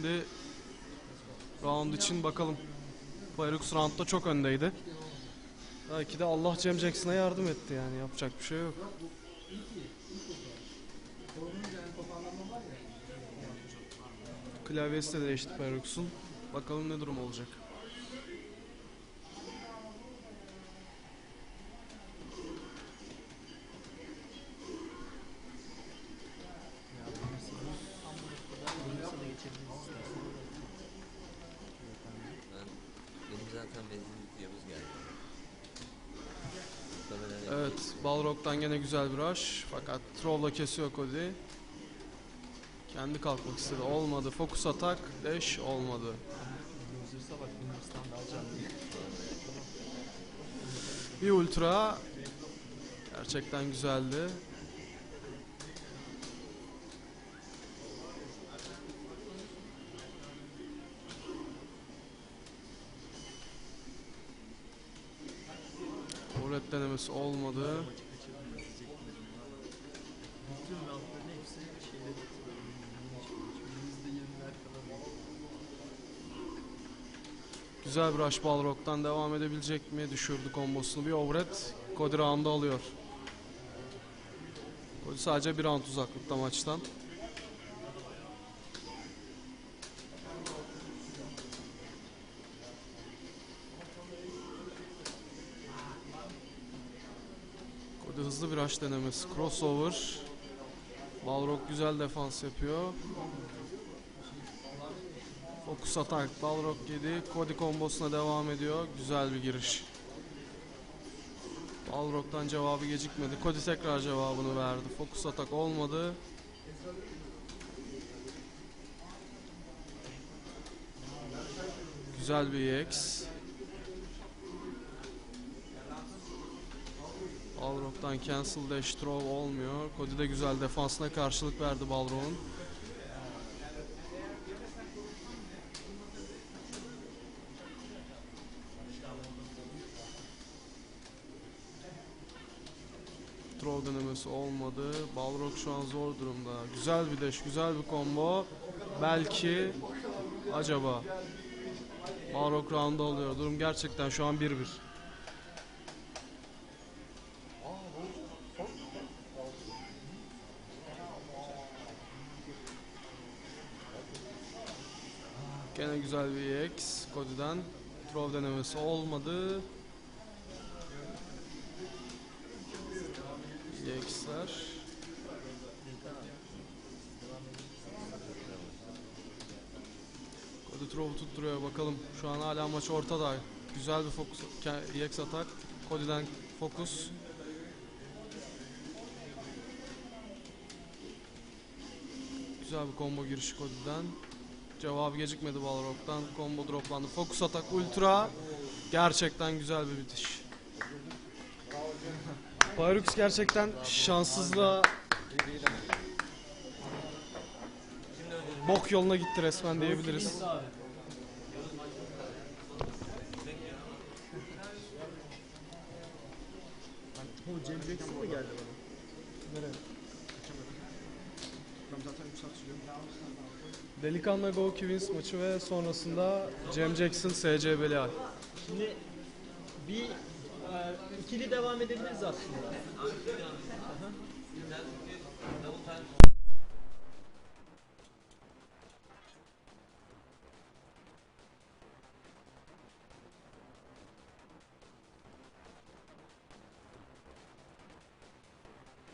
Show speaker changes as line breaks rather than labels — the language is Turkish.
Şimdi round için bakalım. Poirux roundda çok öndeydi. Belki de Allah Cem Jackson'a yardım etti yani yapacak bir şey yok. Klavyesi de değişti Poirux'un. Bakalım ne durum olacak. Evet, Balrog'dan gene güzel bir rush. Fakat Troll'la kesiyor Cody. Kendi kalkmak istedi. Olmadı. Focus atak. Dash olmadı. Bir ultra. Gerçekten güzeldi. Denemesi olmadı. Güzel bir rush Balrog'dan devam edebilecek mi? Düşürdü kombosunu. Bir overhead. Cody round'u alıyor. Cody sadece bir round uzaklıkta maçtan. Cody hızlı bir rush denemesi. Crossover. Balrog güzel defans yapıyor. Fokus atak. Balrog yedi. Cody kombosuna devam ediyor. Güzel bir giriş. Balrog'dan cevabı gecikmedi. Cody tekrar cevabını verdi. Fokus atak olmadı. Güzel bir EX. Balrog'dan cancel dash throw olmuyor. Cody de güzel defansına karşılık verdi Balrog'un. Throw denemesi olmadı. Balrog şu an zor durumda. Güzel bir dash, güzel bir combo. Belki acaba Balrog round'da oluyor. Durum gerçekten şu an 1-1. Gene güzel bir EX Cody'den. Throw denemesi olmadı. EX'ler. Cody throw tutturuyor bakalım. Şu an hala maç ortada. Güzel bir fokus. EX atak. Cody'den fokus. Güzel bir combo girişi Cody'den. Cevabı gecikmedi Balrog'dan. Combo droplandı. Fokus atak ultra. Gerçekten güzel bir bitiş. Pyrux gerçekten şanssızlığa bok yoluna gitti resmen diyebiliriz.
Cem Jackson mı geldi bana?
Nereye? Kaçamadım. Ben zaten 3 saat sürüyorum.
Delikanlı Go Kivins maçı ve sonrasında Cem Jackson SC Belial.
Şimdi bir e, ikili devam edebiliriz aslında.